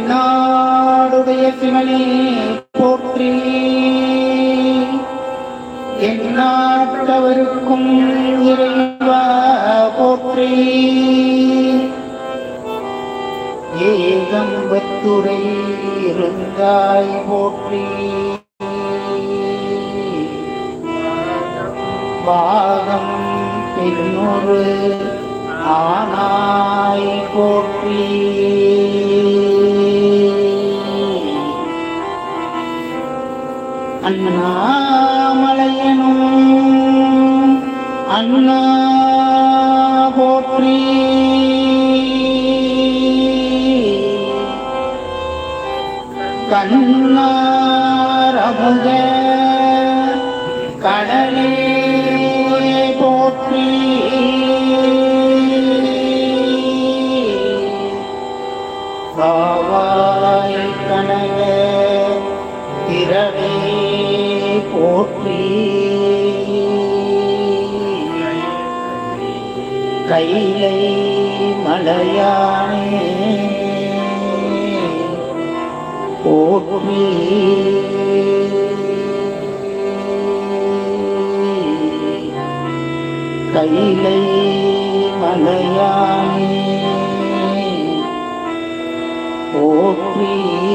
தென்னாடுடைய சிவனே போற்றி எந்நாட்டவருக்கும் இறைவா போற்றி ஏகம்பத்துரை இருந்தாய் போற்றி பாகம் பெண்ணொரு அண்ணாமலையனும் அண்ணா போற்றி கண்ணாரபுக கடலே போற்றி காவாய் கனக திரவே போற்றி. கைலை மலையானே போற்றி. கைலை மலையானே போற்றி.